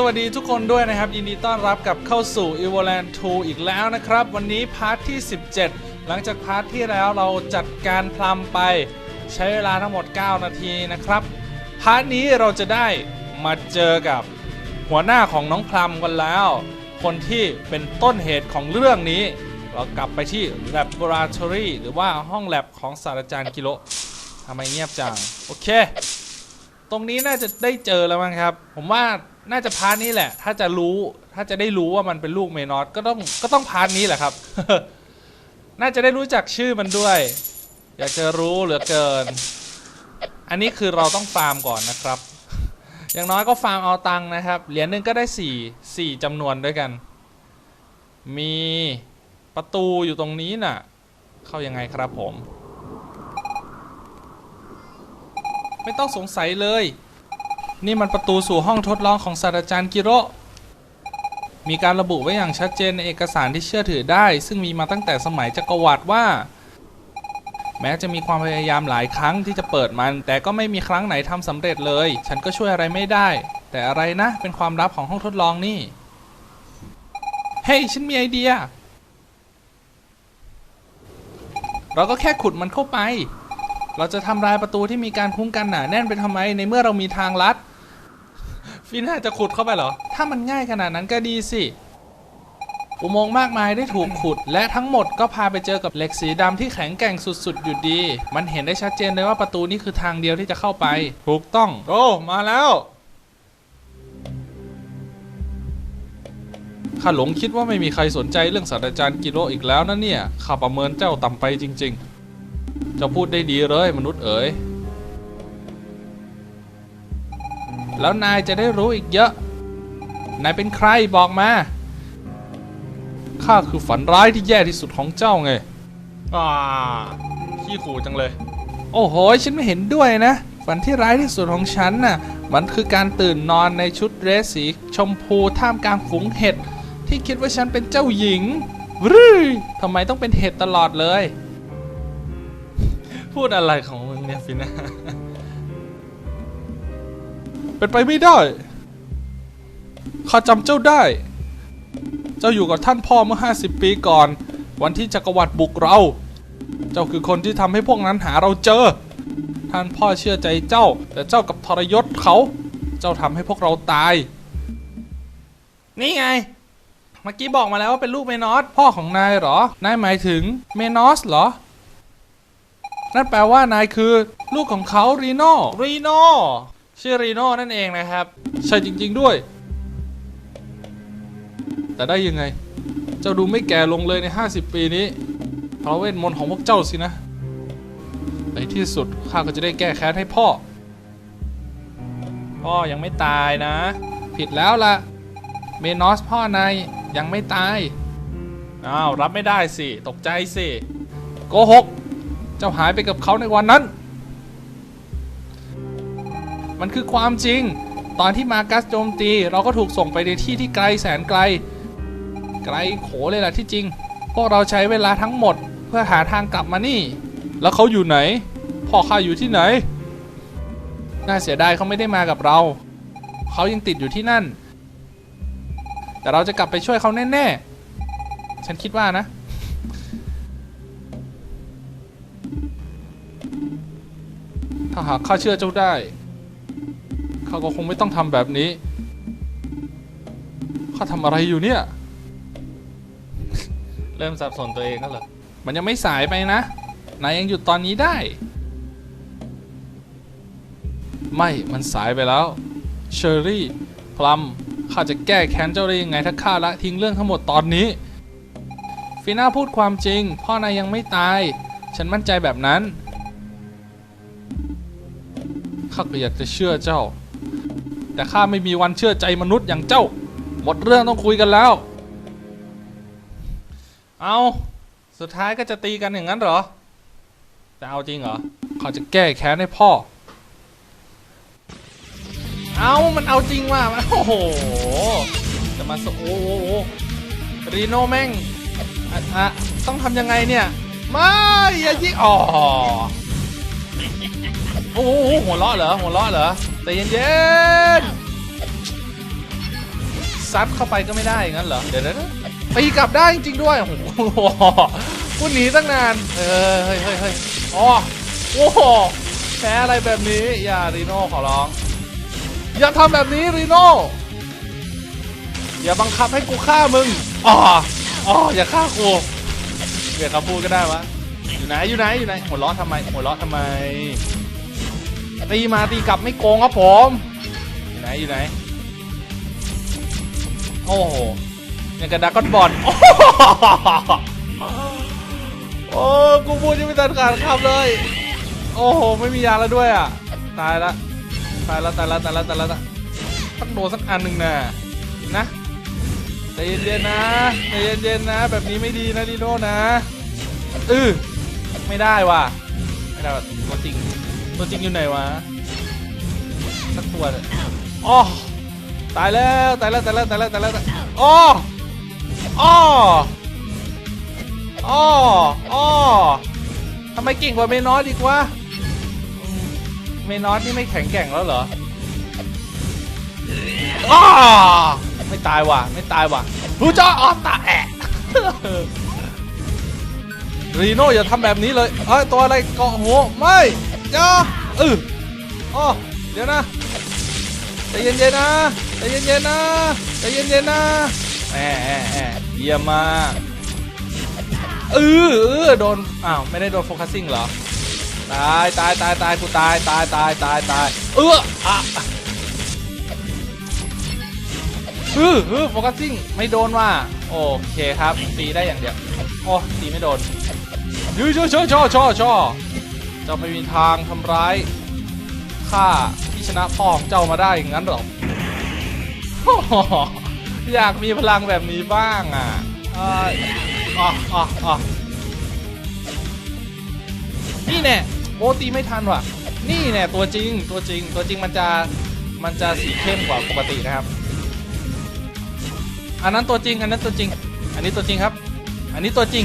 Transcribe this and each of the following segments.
สวัสดีทุกคนด้วยนะครับ ยินดีต้อนรับกับเข้าสู่ e v o l a n d 2 อีกแล้วนะครับ วันนี้พาร์ทที่ 17 หลังจากพาร์ทที่แล้วเราจัดการพลัมไป ใช้เวลาทั้งหมด 9 นาทีนะครับ พาร์ทนี้เราจะได้มาเจอกับหัวหน้าของน้องพลัมกันแล้ว คนที่เป็นต้นเหตุของเรื่องนี้ เรากลับไปที่ laboratory หรือว่าห้องแลบของศาสตราจารย์กิโลทำไมเงียบจัง โอเค ตรงนี้น่าจะได้เจอแล้วมั้งครับ ผมว่า น่าจะพาร์ทนี้แหละ ถ้าจะรู้ถ้าจะได้รู้ว่ามันเป็นลูกเมนอสก็ต้องก็ต้องพาร์ทนี้แหละครับ น่าจะได้รู้จักชื่อมันด้วย อยากจะรู้เหลือเกิน อันนี้คือเราต้องฟาร์มก่อนนะครับ อย่างน้อยก็ฟาร์มเอาตังค์นะครับเหรียญหนึ่งก็ได้สี่สี่จำนวนด้วยกัน มีประตูอยู่ตรงนี้น่ะ เข้ายังไงครับผม ไม่ต้องสงสัยเลย นี่มันประตูสู่ห้องทดลองของศาสตราจารย์กิโรมีการระบุไว้อย่างชัดเจนในเอกสารที่เชื่อถือได้ ซึ่งมีมาตั้งแต่สมัยจักรวรรดิว่า แม้จะมีความพยายามหลายครั้งที่จะเปิดมัน แต่ก็ไม่มีครั้งไหนทำสำเร็จเลย ฉันก็ช่วยอะไรไม่ได้ แต่อะไรนะ เป็นความลับของห้องทดลองนี่ เฮ้ย ฉันมีไอเดีย เราก็แค่ขุดมันเข้าไป เราจะทำลายประตูที่มีการคุ้มกันหนาแน่นไปทำไมในเมื่อเรามีทางลัด ฟิน่าจะขุดเข้าไปเหรอ ถ้ามันง่ายขนาดนั้นก็ดีสิ อุโมงค์มากมายได้ถูกขุด และทั้งหมดก็พาไปเจอกับเหล็กสีดำที่แข็งแกร่งสุดๆ อยู่ดี มันเห็นได้ชัดเจนเลยว่าประตูนี้คือทางเดียวที่จะเข้าไป ถูกต้อง โอ้ มาแล้วข้าหลงคิดว่าไม่มีใครสนใจเรื่องศาสตราจารย์กิโลอีกแล้วนะเนี่ย ข้าประเมินเจ้าต่ำไปจริงๆเจ้าพูดได้ดีเลยมนุษย์เอ๋ย แล้วนายจะได้รู้อีกเยอะ นายเป็นใครบอกมา ข้าคือฝันร้ายที่แย่ที่สุดของเจ้าไง อ่า ขี้ขู่จังเลย โอ้โห ฉันไม่เห็นด้วยนะ ฝันที่ร้ายที่สุดของฉันน่ะ มันคือการตื่นนอนในชุดเดรสสีชมพูท่ามกลางฝูงเห็ดที่คิดว่าฉันเป็นเจ้าหญิงวรื้อทำไมต้องเป็นเห็ดตลอดเลย พูดอะไรของมึงเนี่ยฟินะ เป็นไปไม่ได้ ข้าจำเจ้าได้ เจ้าอยู่กับท่านพ่อเมื่อ 50 ปีก่อน วันที่จักรวรรดิบุกเรา เจ้าคือคนที่ทำให้พวกนั้นหาเราเจอ ท่านพ่อเชื่อใจเจ้า แต่เจ้ากับทรยศเขา เจ้าทำให้พวกเราตาย นี่ไง เมื่อกี้บอกมาแล้วว่าเป็นลูกเมนอส พ่อของนายเหรอ นายหมายถึงเมนอสเหรอ นั่นแปลว่านายคือ ลูกของเขารีโน่รีโน่ ชื่อรีโน่นั่นเองนะครับ ใช่จริง ๆด้วย แต่ได้ยังไง เจ้าดูไม่แก่ลงเลยใน 50 ปีนี้ เพราะเวทมนต์ของพวกเจ้าสินะในที่สุดข้าก็จะได้แก้แค้นให้พ่อ พ่อยังไม่ตายนะ ผิดแล้วล่ะ เมนอสพ่อนายยังไม่ตาย อ้าว รับไม่ได้สิ ตกใจสิ โกหก เจ้าหายไปกับเขาในวันนั้น มันคือความจริง ตอนที่มากัสโจมตี เราก็ถูกส่งไปในที่ที่ไกลแสนไกล ไกลโขเลยล่ะที่จริง พวกเราใช้เวลาทั้งหมด เพื่อหาทางกลับมานี่ แล้วเขาอยู่ไหน พ่อข้าอยู่ที่ไหน น่าเสียดายเขาไม่ได้มากับเรา เขายังติดอยู่ที่นั่น แต่เราจะกลับไปช่วยเขาแน่ๆ ฉันคิดว่านะถ้าหากข้าเชื่อเจ้าได้ ข้าก็คงไม่ต้องทำแบบนี้ ข้าทำอะไรอยู่เนี่ย เริ่มสับสนตัวเองแล้วเหรอ มันยังไม่สายไปนะ นายยังหยุดตอนนี้ได้ ไม่ มันสายไปแล้ว เชอรี่ พลัม ข้าจะแก้แค้นเจ้าได้ยังไงถ้าข้าละทิ้งเรื่องทั้งหมดตอนนี้ ฟีน่าพูดความจริง พ่อนายยังไม่ตาย ฉันมั่นใจแบบนั้นข้าก็อยากจะเชื่อเจ้า แต่ข้าไม่มีวันเชื่อใจมนุษย์อย่างเจ้า หมดเรื่องต้องคุยกันแล้ว เอาสุดท้ายก็จะตีกันอย่างนั้นเหรอจะเอาจริงเหรอเขาจะแก้แค้นให้พ่อ เอามันเอาจริงว่ะมันโอ้โห จะมาสโอ้โหรีโนแม่งอะอะต้องทำยังไงเนี่ย ไม่อย่ายิงอ๋อ อ้โหหัวเราะเหรอหัวเราะเหรอใจเย็นๆซัดเข้าไปก็ไม่ได้อย่างนั้นเหรอเดี๋ยวนะตีกลับได้จริงๆด้วยโอ้โหกูหนีตั้งนานเออเฮ้ยเฮ้ยเฮ้ยอ๋อโอ้โหแพ้อะไรแบบนี้อย่ารีโน่ขอร้อง อย่าทำแบบนี้รีโน่อย่าบังคับให้กูฆ่ามึงอ๋ออ๋ออย่าฆ่ากูเดี๋ยวคำพูดก็ได้วะอยู่ไหนอยู่ไหนอยู่ไหนหัวเราะทำไมหัวเราะทำไม ตีมาตีกลับไม่โกงครับผมอยู่ไหนอยู่ไหนโอ้โหยังกระดักก้อนบอลโอ้กูพูดยังไม่ทันขาดคำเลย โอ้โหไม่มียาแล้วด้วยอะตายละตายละตายละตายละตายละต้องโดนสักอันหนึ่งนะนะใจเย็นๆนะใจเย็นๆนะ แบบนี้ไม่ดีนะดีโน่นะเออไม่ได้ว่ะไม่ได้ว่ะตัวจริง ตัวจริงอยู่ไหนวะสักตัวเลยอ๋อตายแล้วตายแล้วตายแล้วตายแล้วตายแล้วอ๋ออ๋ออ๋ออ๋อทำไมเก่งกว่าเมนอสดีกว่าอืมเมนอสนี่ไม่แข็งแกร่งแล้วเหรออ้าไม่ตายว่ะไม่ตายว่ะรู้จ้าอ๋อตาแอะรีโน่อย่าทำแบบนี้เลยเอ้ยตัวอะไรเกาะหัวไม่ จ้าเอออ๋อเดี๋ยวนะใจเย็นๆนะใจเย็นๆนะใจเย็นๆนะแหมแหมแหมเยี่ยมมากเออเออโดนอ้าวไม่ได้โดนโฟกัสซิ่งเหรอตายตายตายตายกูตายตายตายตายตายเอออะเออเออโฟกัสซิ่งไม่โดนว่ะโอเคครับตีได้อย่างเดียวโอ้ตีไม่โดนยื้อช่อช่อช่อช่อชอ จ้าไม่มีทางทำร้ายข้าที่ชนะพ่อของเจ้ามาได้อย่างนั้นหรอกอยากมีพลังแบบนี้บ้างอะอ๋ออ๋ออ๋อนี่แน่โบตีไม่ทันว่ะ นี่แน่ตัวจริงตัวจริงตัวจริงมันจะมันจะสีเข้มกว่าปกตินะครับ อันนั้นตัวจริงอันนั้นตัวจริง อันนี้ตัวจริงครับ อันนี้ตัวจริง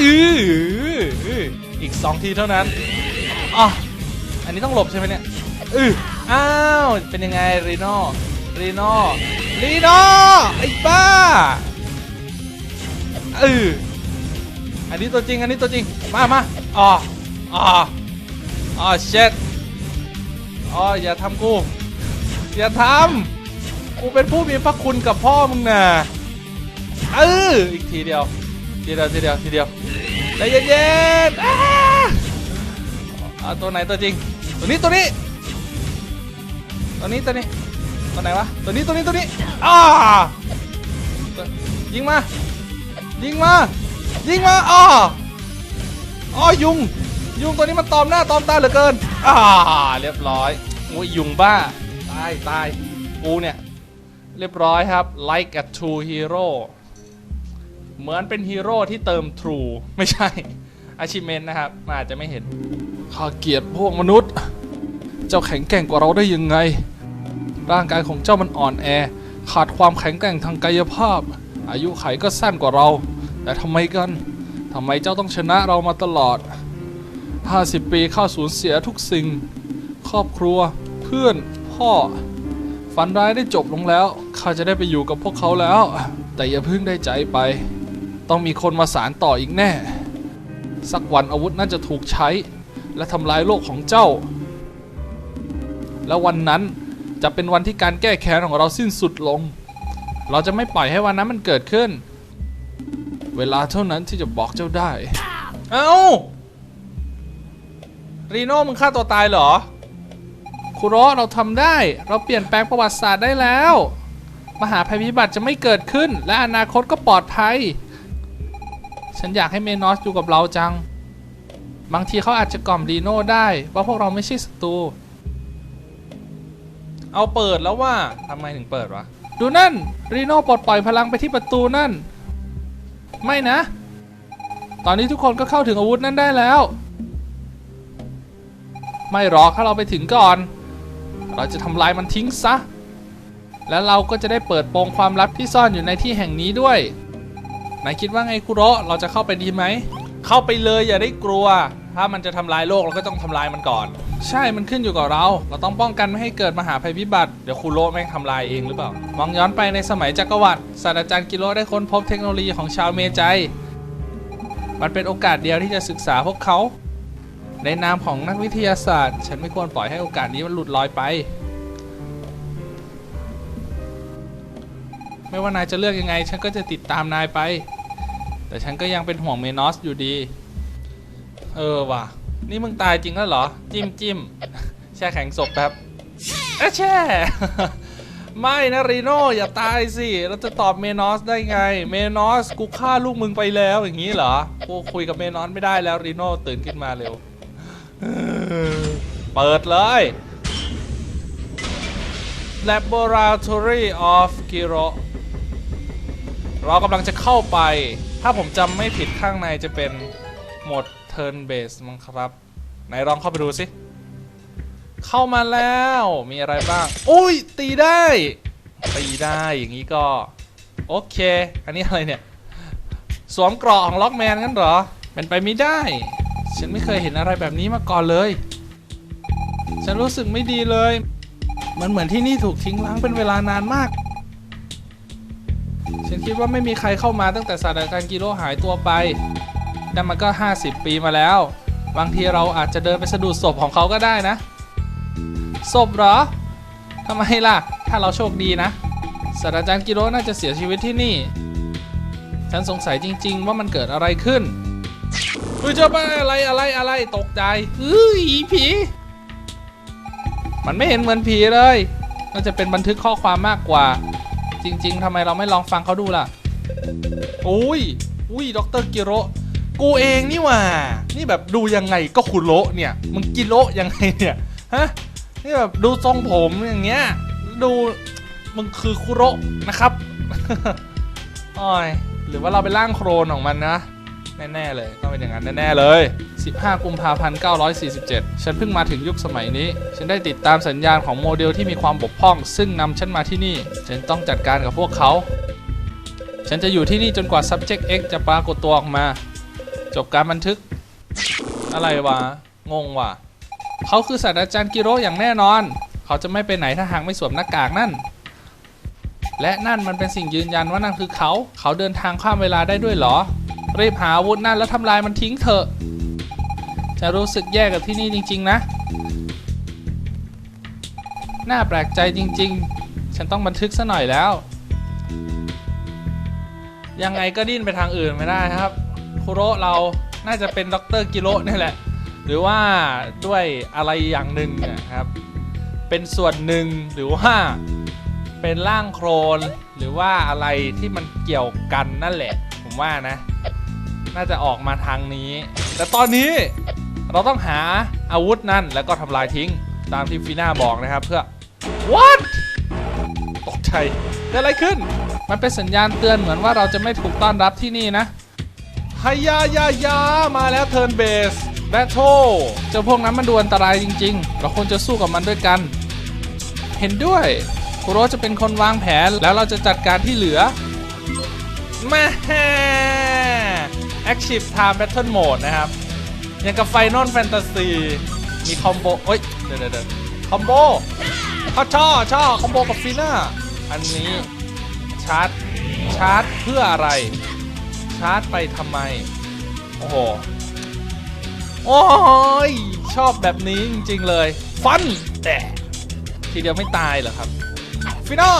อืออีกสองทีเท่านั้น อ๋ออันนี้ต้องหลบใช่ไหมเนี่ยอืออ้าว เป็นยังไงรีโน่รีโน่รีโน่ไอ้บ้าอืออันนี้ตัวจริง อันนี้ตัวจริง มามาอ๋ออ๋ออ๋อเช็ดอ๋ออย่าทำกู อย่าทำกูเป็นผู้มีพระคุณกับพ่อมึงนะเอออีกทีเดียว ทีเดียว ทีเดียว ทีเดียวใจเย็นๆอ่า เอาตัวไหนตัวจริง ตัวนี้ตัวนี้ ตัวนี้ตัวนี้ ตัวไหนวะ ตัวนี้ตัวนี้ตัวนี้อ่ายิงมา ยิงมา ยิงมาอ่าอ๋อยุง ยุงตัวนี้มันตอมหน้าตอมตาเหลือเกินอ่าเรียบร้อยโอ้ยยุงบ้า ตายตายกูเนี่ย เรียบร้อยครับ like a true hero เหมือนเป็นฮีโร่ที่เติม True ไม่ใช่ achievement นะครับอาจจะไม่เห็น ข้าเกลียดพวกมนุษย์ เจ้าแข็งแกร่งกว่าเราได้ยังไง ร่างกายของเจ้ามันอ่อนแอ ขาดความแข็งแกร่งทางกายภาพ อายุไขก็สั้นกว่าเรา แต่ทำไมกันทำไมเจ้าต้องชนะเรามาตลอด 50 ปีข้าสูญเสียทุกสิ่ง ครอบครัว เพื่อน พ่อ ฝันร้ายได้จบลงแล้ว ข้าจะได้ไปอยู่กับพวกเขาแล้ว แต่อย่าเพิ่งได้ใจไป ต้องมีคนมาสารต่ออีกแน่ สักวันอาวุธน่าจะถูกใช้ และทำลายโลกของเจ้า แล้ววันนั้นจะเป็นวันที่การแก้แค้นของเราสิ้นสุดลง เราจะไม่ปล่อยให้วันนั้นมันเกิดขึ้น เวลาเท่านั้นที่จะบอกเจ้าได้ เอ้ารีโน่มึงฆ่าตัวตายเหรอ คุโระเราทำได้ เราเปลี่ยนแปลงประวัติศาสตร์ได้แล้ว มหาภัยพิบัติจะไม่เกิดขึ้น และอนาคตก็ปลอดภัย ฉันอยากให้เมนอสอยู่กับเราจัง บางทีเขาอาจจะกล่อมดีโน่ได้ว่าพวกเราไม่ใช่ศัตรูเอาเปิดแล้วว่าทำไมถึงเปิดวะดูนั่นรีโน่ปลดปล่อยพลังไปที่ประตูนั่น ไม่นะ ตอนนี้ทุกคนก็เข้าถึงอาวุธนั่นได้แล้ว ไม่หรอกถ้าเราไปถึงก่อน เราจะทำลายมันทิ้งซะ แล้วเราก็จะได้เปิดโปงความลับที่ซ่อนอยู่ในที่แห่งนี้ด้วยนายคิดว่าไงคุโระเราจะเข้าไปดีไหม เข้าไปเลยอย่าได้กลัว ถ้ามันจะทำลายโลกเราก็ต้องทำลายมันก่อน ใช่มันขึ้นอยู่กับเรา เราต้องป้องกันไม่ให้เกิดมหาภัยพิบัติ เดี๋ยวคูโรแม่งทำลายเองหรือเปล่ามองย้อนไปในสมัยจักรวรรดิศาสตราจารย์กิโรได้ค้นพบเทคโนโลยีของชาวเมจัย มันเป็นโอกาสเดียวที่จะศึกษาพวกเขา ในนามของนักวิทยาศาสตร์ ฉันไม่ควรปล่อยให้โอกาสนี้มันหลุดลอยไป ไม่ว่านายจะเลือกยังไง ฉันก็จะติดตามนายไป แต่ฉันก็ยังเป็นห่วงเมนอสอยู่ดี เออว่ะ นี่มึงตายจริงแล้วเหรอ จิ้มจิ้มแช่แข็งศพแป๊บเอะแช่ ไม่นะรีโน่อย่าตายสิ เราจะตอบเมนอสได้ไง เมนอสกูฆ่าลูกมึงไปแล้วอย่างนี้เหรอกูคุยกับเมนอสไม่ได้แล้วรีโน่ตื่นขึ้นมาเร็วเออเปิดเลย Laboratory of Giro เรากำลังจะเข้าไป ถ้าผมจำไม่ผิดข้างในจะเป็นโหมด Turn Base มั้งครับ ไหนลองเข้าไปดูสิ เข้ามาแล้วมีอะไรบ้าง อุ้ย ตีได้ ตีได้อย่างนี้ก็ โอเค อันนี้อะไรเนี่ย สวมเกราะของล็อกแมนงั้นเหรอ เป็นไปไม่ได้ ฉันไม่เคยเห็นอะไรแบบนี้มาก่อนเลย ฉันรู้สึกไม่ดีเลย มันเหมือนที่นี่ถูกทิ้งล้างเป็นเวลานานมาก ฉันคิดว่าไม่มีใครเข้ามาตั้งแต่ศาสตราจารย์กิโลหายตัวไปแต่มันก็ 50 ปีมาแล้ว บางทีเราอาจจะเดินไปสะดุดศพของเขาก็ได้นะ ศพเหรอทำไมล่ะ ถ้าเราโชคดีนะศาสตราจารย์กิโลน่าจะเสียชีวิตที่นี่ ฉันสงสัยจริง ๆ ว่ามันเกิดอะไรขึ้นเฮ้ยเจ้าบ้าอะไรอะไรอะไรตกใจเฮ้ยผี มันไม่เห็นเหมือนผีเลยน่าจะเป็นบันทึกข้อความมากกว่า จริง ๆทำไมเราไม่ลองฟังเขาดูล่ะอุ้ยอุ้ยด็อกเตอร์กิโรกูเองนี่ว่า นี่แบบดูยังไงก็คุโระเนี่ย มึงกิโระยังไงเนี่ยฮะนี่แบบดูทรงผมอย่างเงี้ย ดูมึงคือคุโระนะครับอ้อยหรือว่าเราไปนร่างโครนของมันนะ แน่ๆเลยต้องเป็นอย่างนั้นแน่ๆเลย 15 กุมภาพันธ์ 947 ฉันเพิ่งมาถึงยุคสมัยนี้ ฉันได้ติดตามสัญญาณของโมเดลที่มีความบกพร่อง ซึ่งนำฉันมาที่นี่ ฉันต้องจัดการกับพวกเขา ฉันจะอยู่ที่นี่จนกว่า subject x จะปรากฏตัวออกมา จบการบันทึก อะไรวะ งงว่ะ เขาคือศาสตราจารย์กิโรอย่างแน่นอน เขาจะไม่ไปไหนถ้าหากไม่สวมหน้ากากนั่นและนั่นมันเป็นสิ่งยืนยันว่านั่นคือเขา เขาเดินทางข้ามเวลาได้ด้วยเหรอ รีบหาอาวุธนั่นแล้วทำลายมันทิ้งเถอะ จะรู้สึกแย่กับที่นี่จริง ๆ นะ น่าแปลกใจจริง ๆ ฉันต้องบันทึกซะหน่อยแล้ว ยังไงก็ดิ้นไปทางอื่นไม่ได้ครับคุโระเราน่าจะเป็นด็อกเตอร์กิโรนี่แหละ หรือว่าด้วยอะไรอย่างหนึ่งนะครับ เป็นส่วนหนึ่งหรือว่าเป็นร่างโครนหรือว่าอะไรที่มันเกี่ยวกันนั่นแหละ ผมว่านะ น่าจะออกมาทางนี้ แต่ตอนนี้เราต้องหาอาวุธนั่นแล้วก็ทำลายทิ้ง ตามที่ฟีน่าบอกนะครับเพื่อ what ตกใจเกิดอะไรขึ้น มันเป็นสัญญาณเตือนเหมือนว่าเราจะไม่ถูกต้อนรับที่นี่นะฮายายายามาแล้วเทิร์นเบสแบทโ e เจ้าพวกนั้นมันดูอันตรายจริง ๆ เราควรจะสู้กับมันด้วยกัน เห็นด้วยคุโรจะเป็นคนวางแผนแล้วเราจะจัดการที่เหลือมา Active Time Battle Mode นะครับย่างกับ Final Fantasy มีคอมโบเอ้ยเดี๋ยวเดี๋ยวเดี๋ยวคอมโบเขาช่อช่อคอมโบกับฟีน่า อันนี้ชาร์จชาร์จเพื่ออะไร ชาร์จไปทำไม โอ้โห โอ้ย ชอบแบบนี้จริง ๆ เลย ฟันแต่ทีเดียวไม่ตายเหรอครับฟีน่า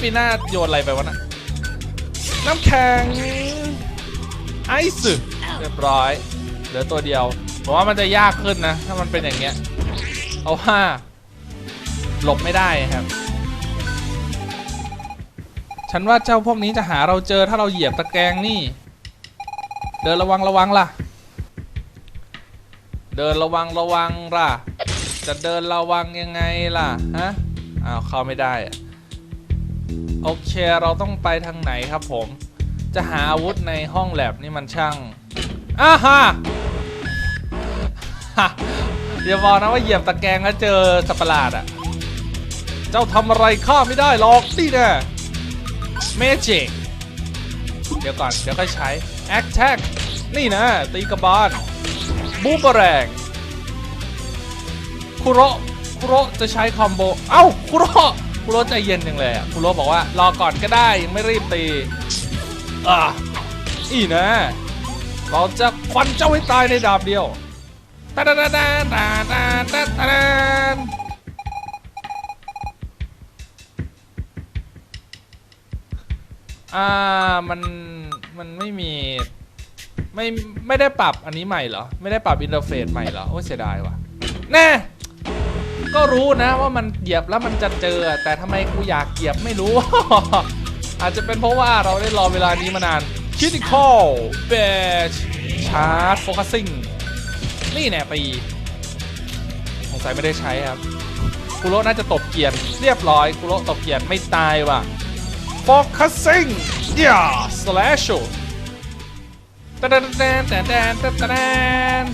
ฟีน่าโยนอะไรไปวะนะน้ำแข็ง ไอซ์เรียบร้อย เหลือตัวเดียวผมว่ามันจะยากขึ้นนะ ถ้ามันเป็นอย่างเงี้ยเอาว่าหลบไม่ได้ครับ ฉันว่าเจ้าพวกนี้จะหาเราเจอถ้าเราเหยียบตะแกรงนี่ เดินระวังระวังล่ะ เดินระวังระวังล่ะ จะเดินระวังยังไงล่ะฮะอ้าวเข้าไม่ได้ โอเคเราต้องไปทางไหนครับผม จะหาอาวุธในห้องแลบนี่มันช่างอ้าฮะฮะอย่าบอกนะว่าเหยียบตะแกรงแล้วเจอสัตว์ประหลาดอะเจ้าทำอะไรข้าไม่ได้หรอกนี่แน่เมจิกเดี๋ยวก่อน เดี๋ยวค่อยใช้แอคแท็กนี่นะ ตีกระบาลบูเบแรงคุโรคุโรจะใช้คอมโบ เอ้าคุโรคุโรใจเย็นจังเลยอะคุโรบอกว่ารอก่อนก็ได้ยังไม่รีบตี อะอีนะ เราจะควันเจ้าให้ตายในดาบเดียวตาดาดาดาดาดาดาดาอ่า มัน มันไม่มี ไม่ ไม่ได้ปรับอันนี้ใหม่เหรอ ไม่ได้ปรับอินเทอร์เฟซใหม่เหรอ โอ้เสียดายว่ะ แน่ก็รู้นะว่ามันเหยียบแล้วมันจะเจอ แต่ทำไมกูอยากเหยียบไม่รู้ อาจจะเป็นเพราะว่าเราได้รอเวลานี้มานาน Critical b a t c h Charge Focusing นี่แน่ปีสงสัยไม่ได้ใช้ครับคุโรน่าจะตบเกียร์เรียบร้อยคุโรตบเกียร์ไม่ตายว่ะ Focusing ย่า Slash ตะดนตะดนตะดนตะดนตน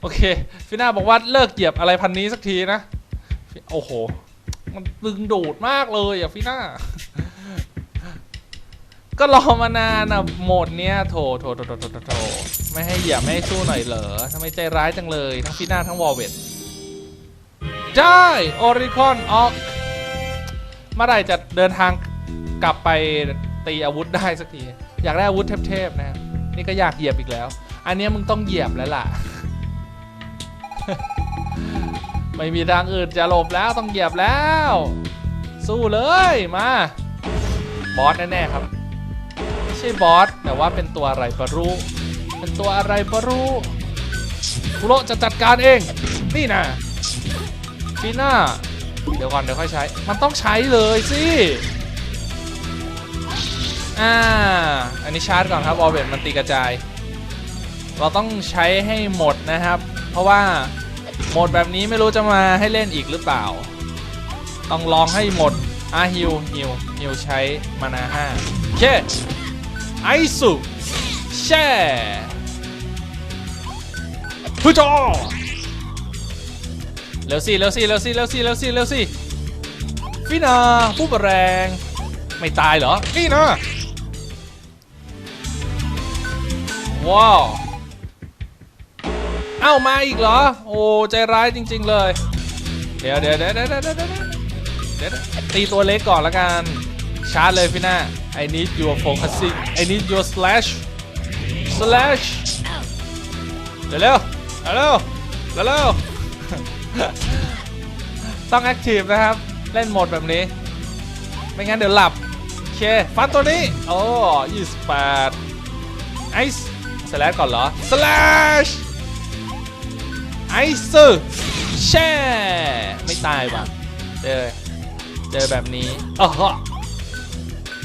โอเค ฟิน่าบอกว่าเลิกเหยียบอะไรพันนี้สักทีนะ โอ้โห มันตึงดูดมากเลยอะฟิน่าก็รอมานานอะโหมดเนี้ยโถโถโถโถโถโถไม่ให้เหยียบไม่ให้สู้หน่อยเหรอทำไมใจร้ายจังเลยทั้งฟิน่าทั้งวอลเวตได้ออริคอนออกเมื่อไหร่จะเดินทางกลับไปตีอาวุธได้สักที อยากได้อาวุธเทพๆนะ นี่ก็อยากเหยียบอีกแล้ว อันนี้มึงต้องเหยียบแล้วล่ะ ไม่มีทางอื่นจะหลบแล้วต้องเหยียบแล้ว สู้เลยมาบอสแน่ๆครับไม่ใช่บอสแต่ว่าเป็นตัวอะไรปรู้ เป็นตัวอะไรปรู้คุโรจะจัดการเอง นี่นะฟีน่าเดี๋ยวก่อนเดี๋ยวค่อยใช้ มันต้องใช้เลยสิอ่าอันนี้ชาร์จก่อนครับวอเวตมันตีกระจาย เราต้องใช้ให้หมดนะครับ เพราะว่า โหมดแบบนี้ไม่รู้จะมาให้เล่นอีกหรือเปล่า ต้องลองให้หมดอะฮิวฮิวฮิวใช้มานาห้าเคไอสุแช่พุจอเร็วสิเร็วสิเร็วสิเร็วสิเร็วสิเร็วสิฟินาผู้บแรงไม่ตายเหรอ นี่นะว้าว เอ้ามาอีกเหรอ โอ้ใจร้ายจริง ๆ เลย เดี๋ยวเดี๋ยวเดี๋ยวเดี๋ยวเดี๋ยวเดี๋ยวเดี๋ยวตีตัวเล็กก่อนละกันชาร์จเลยพี่หน้า I need your focusing I need your slash slash เร็วเร็วเร็วเร็วต้อง active นะครับ เล่นโหมดแบบนี้ ไม่งั้นเดี๋ยวหลับโอเคฟันตัวนี้ โอ้28ไอซ์สแลชก่อนเหรอ slash ไอซ์แช่ไม่ตายว่ะเจอเจอแบบนี้อ้อฮะ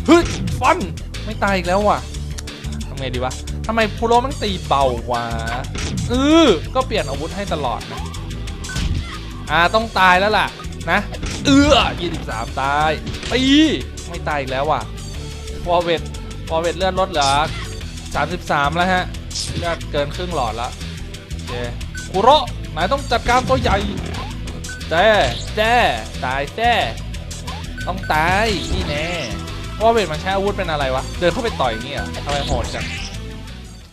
ฮึฟันไม่ตายอีกแล้วว่ะทำไงดีวะทำไมพูโรมันตีเบาวะเออก็เปลี่ยนอาวุธให้ตลอดนะอ่าต้องตายแล้วล่ะนะเอือ23 ตายตีไม่ตายอีกแล้วว่ะวอเวตวอเวตเลื่อดลดเหลือ33 แล้วฮะเลือดเกินครึ่งหลอดแล้วโอเค คุโระนายต้องจัดการตัวใหญ่แต่แต่ตายแต่ต้องตายนี่แน่ว่าเวทมันใช้อาวุธเป็นอะไรวะ เดินเข้าไปต่อยเงี้ยทำไมโหดจัง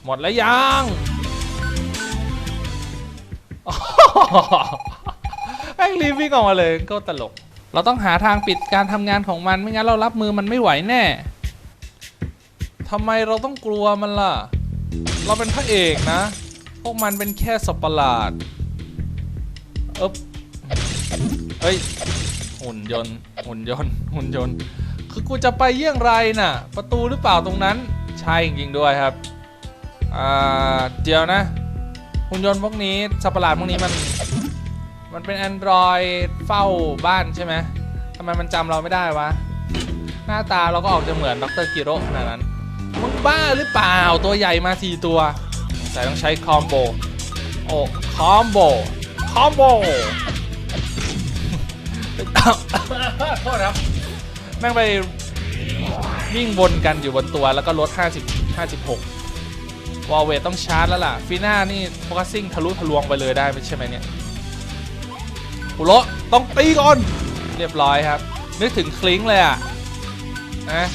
หมดแล้วยังแม่งรีบวิ่งออกมาเลยก็ตลก เราต้องหาทางปิดการทำงานของมันไม่งั้นเรารับมือมันไม่ไหวแน่ทำไมเราต้องกลัวมันล่ะ เราเป็นพระเอกนะ พวกมันเป็นแค่สัตว์ประหลาดเอ๊บเฮ้ย หุ่นยนต์ หุ่นยนต์ หุ่นยนต์ คือกูจะไปเยี่ยงไรน่ะ ประตูหรือเปล่าตรงนั้น ใช่จริงด้วยครับ อ่า เดี๋ยวนะ หุ่นยนต์พวกนี้สัตว์ประหลาดพวกนี้มัน มันเป็น Android เฝ้าบ้านใช่ไหมทำไมมันจำเราไม่ได้วะ หน้าตาเราก็ออกจะเหมือนดรกิโร่ขนาดนั้น มึงบ้าหรือเปล่า ตัวใหญ่มาสี่ตัว สงสัยต้องใช้คอมโบ โอ้คอมโบ คอมโบโทษครับแม่งไปวิ่งวนกันอยู่บนตัวแล้วก็ลด 50 56 วอลเวทต้องชาร์จแล้วล่ะ ฟีน่านี่โฟกัสซิ่งทะลุทะลวงไปเลยได้ไม่ใช่ไหมเนี่ยปุโรต้องตีก่อน เรียบร้อยครับ นึกถึงคลิงเลยอะนะ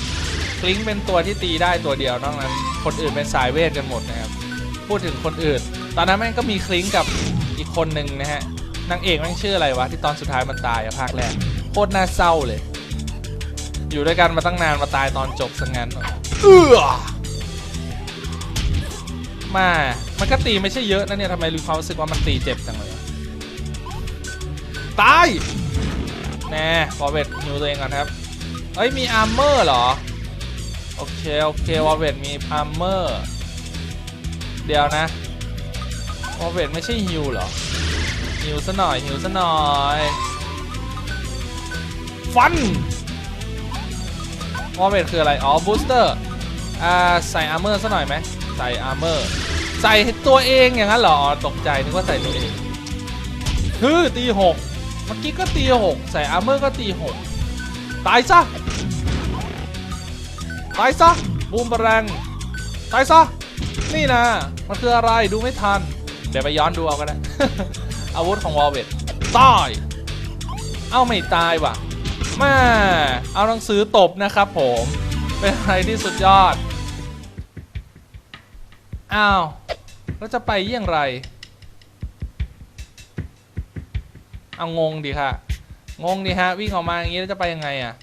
คลิงเป็นตัวที่ตีได้ตัวเดียวนอกนั้น คนอื่นเป็นสายเวทกันหมดนะครับ พูดถึงคนอื่น ตอนนั้นแม่งก็มีคลิงกับอีกคนหนึ่งนะฮะนางเอกแม่งชื่ออะไรวะที่ตอนสุดท้ายมันตายอะภาคแรกโคตรน่าเศร้าเลย อยู่ด้วยกันมาตั้งนานมาตายตอนจบซะงั้นเออมามันก็ตีไม่ใช่เยอะนะเนี่ยทำไมรู้ความรู้สึกว่ามันตีเจ็บจังเลยตายแน่วอลเวตฮิวตัวเองก่อนครับเอ้ยมีอาร์เมอร์เหรอ โอเค โอเควอลเวตมีอาร์เมอร์ เดี๋ยวนะวอลเวตไม่ใช่ฮิวเหรอฮิวซะหน่อยฮิวซะหน่อย ฟันวอลเวตคืออะไร อ๋อ บูสเตอร์อ่าใส่อาร์เมอร์ซะหน่อยไหมใส่อาร์เมอร์ ใส่ตัวเองอย่างนั้นเหรออ๋อตกใจนึกว่าใส่ตัวเองฮือตีหกเมื่อกี้ก็ตีหกใส่อาร์เมอร์ก็ตีหกตายซะ ตายซะ บูมแรงตายซะ นี่นะ มันคืออะไรดูไม่ทัน เดี๋ยวไปย้อนดูเอาก็ได้ อาวุธของวอลเวตตายเอ้าไม่ตายว่ะแม่เอาหนังสือตบนะครับผม เป็นอะไรที่สุดยอด อ้าว แล้วจะไปเยี่ยงไร เอางงดิค่ะ งงดิฮะ วิ่งออกมาอย่างนี้แล้วจะไปยังไงอะ่ะ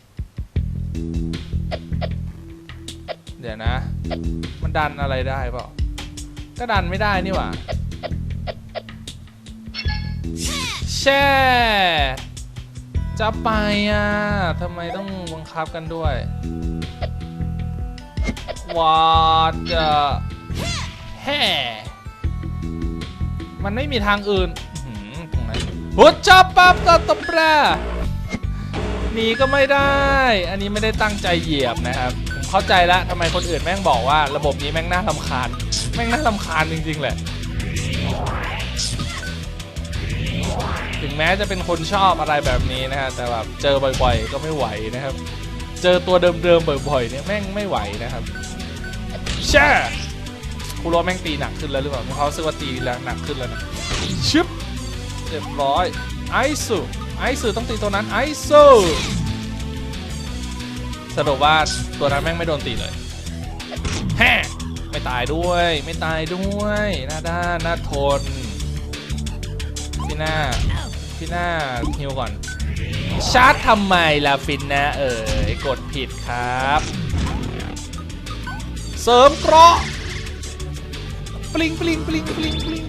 เดี๋ยวนะ มันดันอะไรได้เปล่าก็ดันไม่ได้นี่หว่าแช่จะไปอะทำไมต้องบังคับกันด้วยวาจะแห่มันไม่มีทางอื่นตรงนั้นหุดจับปั๊บตัดตบแปรหนีก็ไม่ได้ อันนี้ไม่ได้ตั้งใจเหยียบนะครับ เข้าใจแล้วทำไมคนอื่นแม่งบอกว่าระบบนี้แม่งน่าลำคาญ แม่งน่าลำคาญจริงๆแหละ ถึงแม้จะเป็นคนชอบอะไรแบบนี้นะฮะ แต่แบบเจอบ่อยๆ ก็ไม่ไหวนะครับ เจอตัวเดิมๆบ่อยๆเนี่ยแม่งไม่ไหวนะครับแช่คูโรแม่งตีหนักขึ้นแล้วหรือเปล่าเขารู้สึกว่าตีแรงหนักขึ้นแล้วนะชึบเรียบร้อยไอซูไอซูต้องตีตัวนั้นไอซู สรุปว่าตัวนั้นแม่งไม่โดนตีเลยแฮ่ไม่ตายด้วย ไม่ตายด้วย หน้าด้านหน้าทน พี่หน้า พี่หน้าฮิวก่อน ชาร์จทำไมล่ะฟินนะ เอ๋ยกดผิดครับ เสริมเกราะปลิงปลิงปลิงปลิงปลิง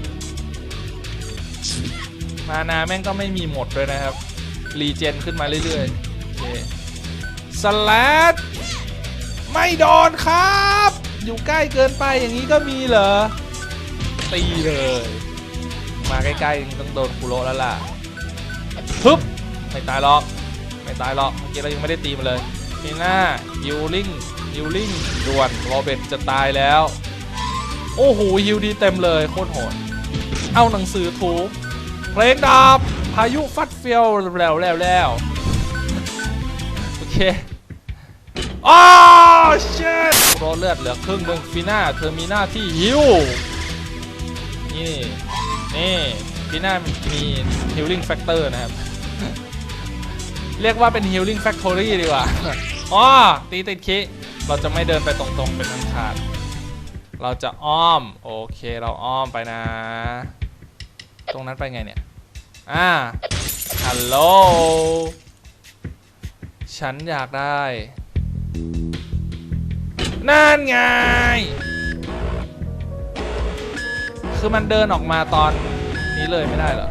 มานาแม่งก็ไม่มีหมดด้วยนะครับ รีเจนขึ้นมาเรื่อยๆโอเค สแลดไม่โดนครับ อยู่ใกล้เกินไปอย่างนี้ก็มีเหรอ ตีเลย มาใกล้ๆต้องโดนคุโรแล้วล่ะฮึบไม่ตายหรอก ไม่ตายหรอก เมื่อกี้เรายังไม่ได้ตีมันเลยนีหน้าฮิวลิงฮิวลิงด่วนโรเบตจะตายแล้ว โอ้โหฮิวดีเต็มเลยโคตรโหด เอาหนังสือถูกเพลงดาบพายุฟัดเฟียวแล้วแล้วแล้วโอเค อ้าเชดโรเลือดเหลือครึ่งหนึ่งฟีน่าเธอมีหน้าที่ฮิวนี่นี่ฟีน่ามี healing factor นะครับ เรียกว่าเป็น healing factory ดีกว่าอ๋อตีติดคิเราจะไม่เดินไปตรงๆเป็นอันขาด เราจะอ้อม โอเคเราอ้อมไปนะ ตรงนั้นไปไงเนี่ย อ่า ฮัลโหล ฉันอยากได้ นั่นไง คือมันเดินออกมาตอนนี้เลยไม่ได้เหรอ